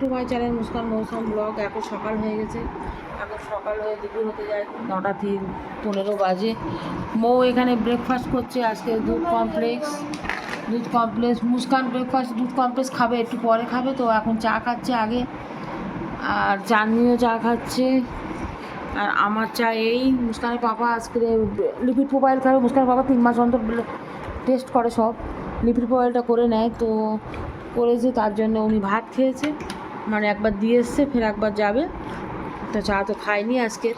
To my channel Muskan মৌসুম blog এখন সকাল হয়ে গেছে। এখন সকাল হয়ে দুপুর হতে যায়, নটা তিন, পনেরো বাজে। মৌ এখানে ব্রেকফাস্ট করছে, আজকে দুধ কমপ্লেক্স দুধ কমপ্লেক্স মুস্কান ব্রেকফাস্ট দুধ কমপ্লেক্স খাবে, একটু পরে খাবে, তো এখন চা খাচ্ছে আগে। আর চাননিও চা খাচ্ছে। আর আমার চা এই, মুস্কানের পাপা আজকে লিপিড প্রোফাইল খাবে। মুস্কানের পাপা তিন মাস অন্তর টেস্ট করে সব। লিপিড প্রোফাইলটা করে নেয়, তো করেছে, তার জন্য উনি ভাত খেয়েছে। মানে একবার দিয়ে এসছে, ফের একবার যাবে। তো চা তো খায়নি আজকের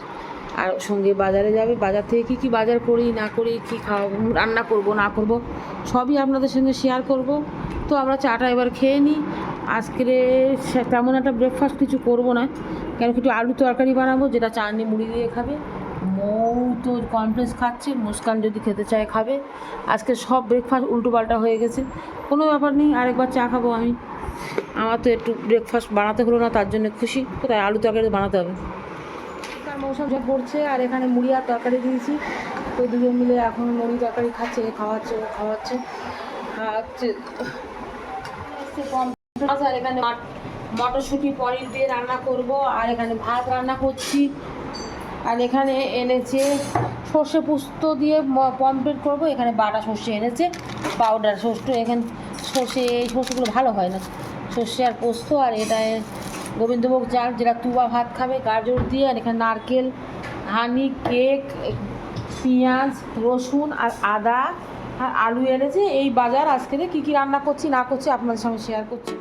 আর সঙ্গে বাজারে যাবে। বাজার থেকে কী কী বাজার করি, না করি, কী খাওয়া রান্না করব, না করব, সবই আপনাদের সঙ্গে শেয়ার করব। তো আমরা চাটা এবার খেয়ে নিই। আজকের তেমন একটা ব্রেকফাস্ট কিছু করব না। কেন কিছু আলু তরকারি বানাবো, যেটা চাটনি মুড়ি দিয়ে খাবে। মৌ তো কমপ্লেক্স খাচ্ছে, মুস্কান যদি খেতে চায় খাবে। আজকে সব ব্রেকফাস্ট উল্টো পাল্টা হয়ে গেছে। কোনো ব্যাপার নেই, আরেকবার চা খাব আমি। আমার তো একটু ব্রেকফাস্ট বানাতে হলো না, তার জন্য খুশি। কোথায়? আলু তরকারি বানাতে হবে। মৌসুম যা পড়ছে, আর এখানে মুড়ি আর তরকারি দিয়েছি। তো দুজন মিলে এখন মুড়ি তরকারি খাচ্ছে খাওয়াচ্ছে খাওয়াচ্ছে খাওয়াচ্ছে। আর এখানে মট- মটরশুঁটি পনির দিয়ে রান্না করব। আর এখানে ভাত রান্না করছি। আর এখানে এনেছে সর্ষে পোস্ত দিয়ে পমপ্লেট করব। এখানে বাটা সর্ষে এনেছে, পাউডার সর্ষে, এখানে সর্ষে, এই সর্ষেগুলো ভালো হয় না। সর্ষে আর পোস্ত, আর এটা গোবিন্দভোগ চাল, যেটা তুবা ভাত খাবে, গাজর দিয়ে, আর এখানে নারকেল, হানি, কেক, পেঁয়াজ, রসুন, আর আদা, আর আলু এনেছে। এই বাজার আজকে কী কী রান্না করছি, না করছি আপনাদের সঙ্গে শেয়ার করছি।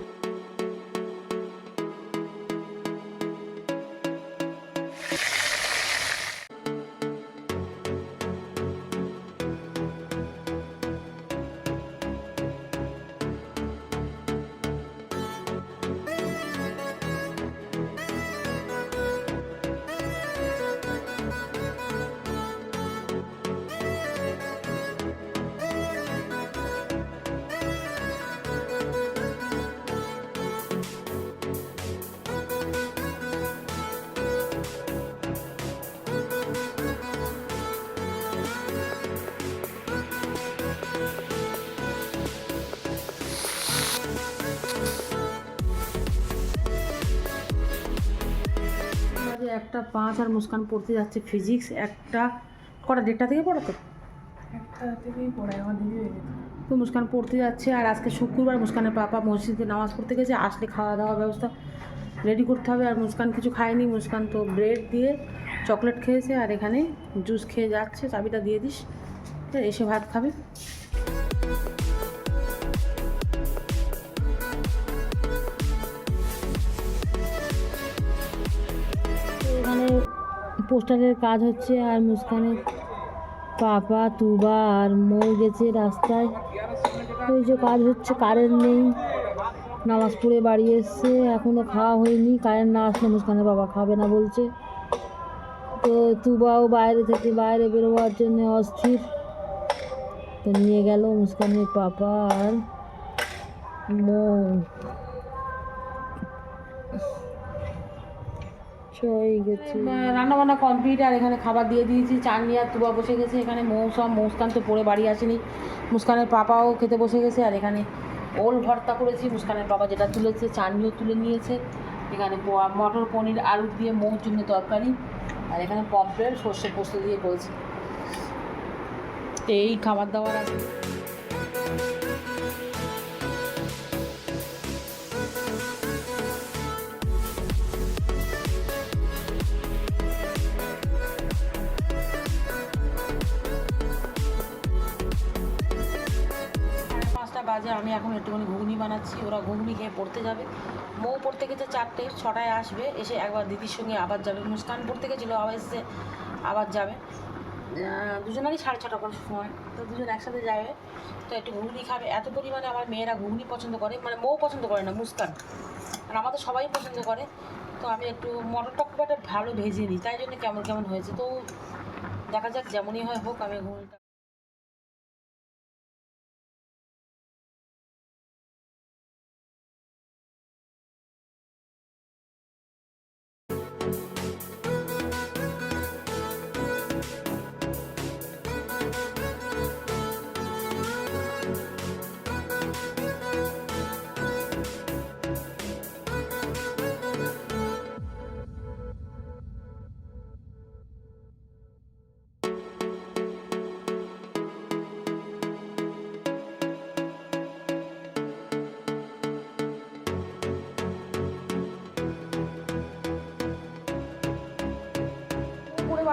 একটা পাঁচ আর মুস্কান পড়তে যাচ্ছে ফিজিক্স একটা কটা দেড়টা থেকে পড়ো তো? একটা থেকেই পড়ায় আমার দিদি হয়ে যেত তো মুস্কান পড়তে যাচ্ছে আর আজকে শুক্রবার মুস্কানের পাপা মসজিদে নামাজ পড়তে গেছে আসলে খাওয়া দাওয়ার ব্যবস্থা রেডি করতে হবে আর মুস্কান কিছু খায়নি মুস্কান তো ব্রেড দিয়ে চকলেট খেয়েছে আর এখানে জুস খেয়ে যাচ্ছে চাবিটা দিয়ে দিস এসে ভাত খাবে। পোস্টারের কাজ হচ্ছে আর মুস্কানের পাপা, তুবা আর মৌ গেছে রাস্তায়। ওই যে কাজ হচ্ছে, কারেন্ট নেই। নামাজ পড়ে বাড়ি এসছে এখনও খাওয়া হয়নি। কারেন্ট না আসলে মুস্কানের বাবা খাবে না বলছে। তো তুবাও বাইরে থেকে বাইরে বেরোবার জন্য অস্থির। তো নিয়ে গেল মুস্কানের পাপা আর মৌ হয়ে গেছে। রান্না বান্না কমপ্লিট আর এখানে খাবার দিয়ে দিয়েছি। চাননি আর তুবা বসে গেছে। এখানে মৌসম মৌস্কান তো পড়ে বাড়ি আসেনি। মুস্কানের পাপাও খেতে বসে গেছে। আর এখানে ওল ভর্তা করেছি। মুস্কানের বাবা যেটা তুলেছে চাননিও তুলে নিয়েছে। এখানে মটর, পনির, আলু দিয়ে মৌর জন্য তরকারি। আর এখানে পম্পলেট সর্ষে পোস্ত দিয়ে করেছি। এই খাবার দাবার আছে বাজে, আমি এখন একটুখানি ঘুগনি বানাচ্ছি, ওরা ঘুগনি খেয়ে পড়তে যাবে। মৌ পড়তে গেছে চারটে, ছটায় আসবে, এসে একবার দিদির সঙ্গে আবার যাবে। মুস্কান পড়তে গেছিল, আবার এসে আবার যাবে। দুজনেরই সাড়ে ছটা করে সময়, তো দুজন একসাথে যাবে, তো একটু ঘুগনি খাবে। এত পরিমাণে আমার মেয়েরা ঘুগনি পছন্দ করে মানে মৌ পছন্দ করে না, মুস্কান। আর আমাদের সবাই পছন্দ করে, তো আমি একটু মটরটা খুব একটা ভালো ভেজে নিই, তাই জন্য কেমন কেমন হয়েছে। তো দেখা যাক, যেমনই হয় হোক, আমি ঘুগনিটা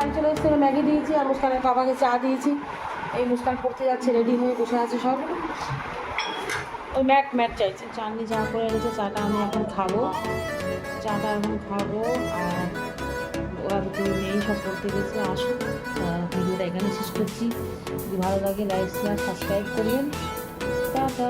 বাড়ি চলে এসেছে ম্যাগি দিয়েছি আর মুস্কানের বাবাকে চা দিয়েছি। এই মুস্কান পড়তে যাচ্ছে রেডি হয়ে বসে আছে সব। ওই ম্যাট ম্যাট চাইছে। চাননি চা করে এনেছে, চাটা আমি এখন খাব। চাটা এখন খাব আর ওরা দুটো নেই, সব পড়তে গেছে আসুন ভিডিওটা এখানে শেষ করছি। যদি ভালো লাগে লাইক শেয়ার সাবস্ক্রাইব করবেন। টাটা।